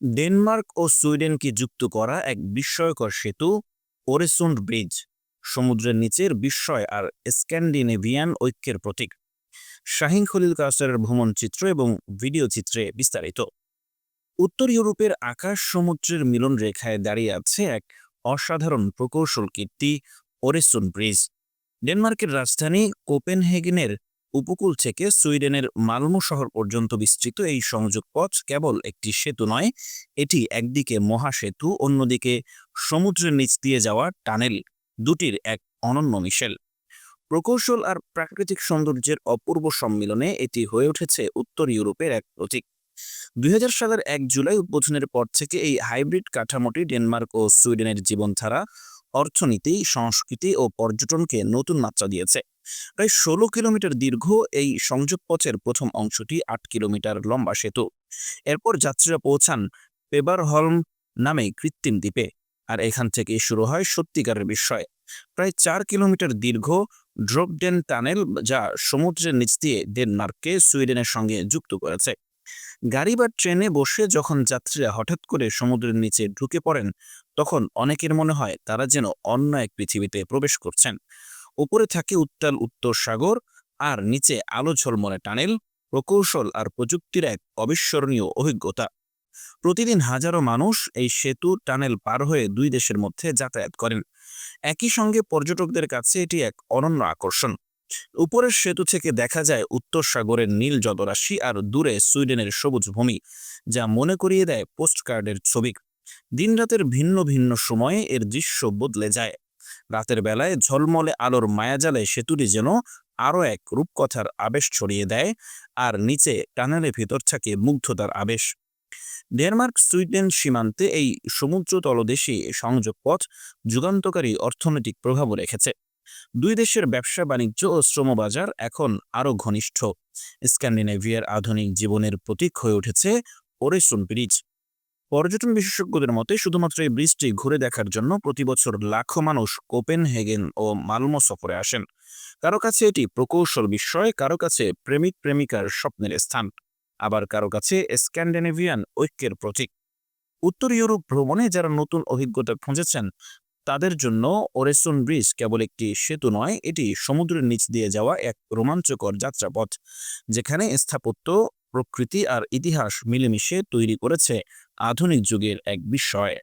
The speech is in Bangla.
ডেনমার্ক ও সুইডেনকে যুক্ত করা এক বিস্ময়কর সেতু ওরেসুন্ড ব্রিজ, সমুদ্রের নিচের বিস্ময় আর স্ক্যান্ডিনেভিয়ান ঐক্যের প্রতীক। শাহিন খলিল কাসারের ভ্রমণ চিত্র এবং ভিডিও চিত্রে বিস্তারিত। উত্তর ইউরোপের আকাশ সমুদ্রের মিলন রেখায় দাঁড়িয়ে আছে এক অসাধারণ প্রকৌশল কীর্তি, ওরেসুন ব্রিজ। ডেনমার্কের রাজধানী কোপেনহেগেনের উপকূল থেকে সুইডেনের মালমো শহর পর্যন্ত বিস্তৃত এই সংযোগ পথ কেবল একটি সেতু নয়, এটি একদিকে মহাসেতু, অন্যদিকে সমুদ্রের নিচ দিয়ে যাওয়া টানেল, দুটির এক অনন্য মিশেল। প্রকৌশল আর প্রাকৃতিক সৌন্দর্যের অপূর্ব সম্মিলনে এটি হয়ে উঠেছে উত্তর ইউরোপের এক প্রতীক। দুই সালের এক জুলাই উদ্বোধনের পর থেকে এই হাইব্রিড কাঠামোটি ডেনমার্ক ও সুইডেনের জীবনধারা, অর্থনীতি, সংস্কৃতি ও পর্যটনকে নতুন মাত্রা দিয়েছে। প্রায় ষোলো কিলোমিটার দীর্ঘ এই সংযোগ পথের প্রথম অংশটি আট কিলোমিটার লম্বা সেতু। এরপর যাত্রীরা পৌঁছান পেবারহলম নামে কৃত্রিম দ্বীপে আর এখান থেকে শুরু হয় সত্যিকারের বিস্ময়। প্রায় চার কিলোমিটার দীর্ঘ ড্রপডেন টানেল যা সমুদ্রের নিচ দিয়ে ডেনমার্ককে সুইডেনের সঙ্গে যুক্ত করেছে। গাড়ি বা ট্রেনে বসে যখন যাত্রীরা হঠাৎ করে সমুদ্রের নিচে ঢুকে পড়েন, তখন অনেকের মনে হয় তারা যেন অন্য এক পৃথিবীতে প্রবেশ করছেন। উপরে থাকে উত্তাল উত্তর সাগর আর নিচে আলো ঝলমলে টানেল, প্রকৌশল আর প্রযুক্তির এক অবিস্মরণীয় অভিজ্ঞতা। প্রতিদিন হাজারো মানুষ এই সেতু টানেল পার হয়ে দুই দেশের মধ্যে যাতায়াত করেন। একই সঙ্গে পর্যটকদের কাছে এটি এক অনন্য আকর্ষণ। উপরের সেতু থেকে দেখা যায় উত্তর সাগরের নীল জলরাশি আর দূরে সুইডেনের সবুজ ভূমি, যা মনে করিয়ে দেয় পোস্টকার্ডের ছবি। দিনরাতের ভিন্ন ভিন্ন সময়ে এর দৃশ্য বদলে যায়। রাতের বেলায় ঝলমলে আলোর মায়াজালে সেতুটি যেন আরও এক রূপকথার আবেশ ছড়িয়ে দেয় আর নিচে টানেলের ভিতর থাকে মুগ্ধতার আবেশ। ডেনমার্ক, সুইডেন সীমান্তে এই সমুদ্র তলদেশী সংযোগ পথ যুগান্তকারী অর্থনৈতিক প্রভাবও রেখেছে। দুই দেশের ব্যবসা, বাণিজ্য ও শ্রমবাজার এখন আরও ঘনিষ্ঠ। স্ক্যান্ডিনেভিয়ার আধুনিক জীবনের প্রতীক হয়ে উঠেছে ওরেসুন ব্রিজ। পর্যটন বিশেষজ্ঞদের মতে, শুধুমাত্র এই ব্রিজটি ঘুরে দেখার জন্য প্রতি বছর লাখো মানুষ কোপেনহেগেন ও মালমো সফরে আসেন। কারও কাছে এটি প্রকৌশল বিস্ময়, কারও কাছে প্রেমিক প্রেমিকার স্বপ্নের স্থান, আবার কারও কাছে স্ক্যান্ডেনেভিয়ান ঐক্যের প্রতীক। উত্তর ইউরোপ ভ্রমণে যারা নতুন অভিজ্ঞতা খুঁজেছেন, তাদের জন্য ওরেসন ব্রিজ কেবল একটি সেতু নয়, এটি সমুদ্রের নিচ দিয়ে যাওয়া এক রোমাঞ্চকর যাত্রাপথ, যেখানে স্থাপত্য প্রকৃতি আর ইতিহাস মিলেমিশে তৈরি করেছে আধুনিক যুগের এক বিস্ময়।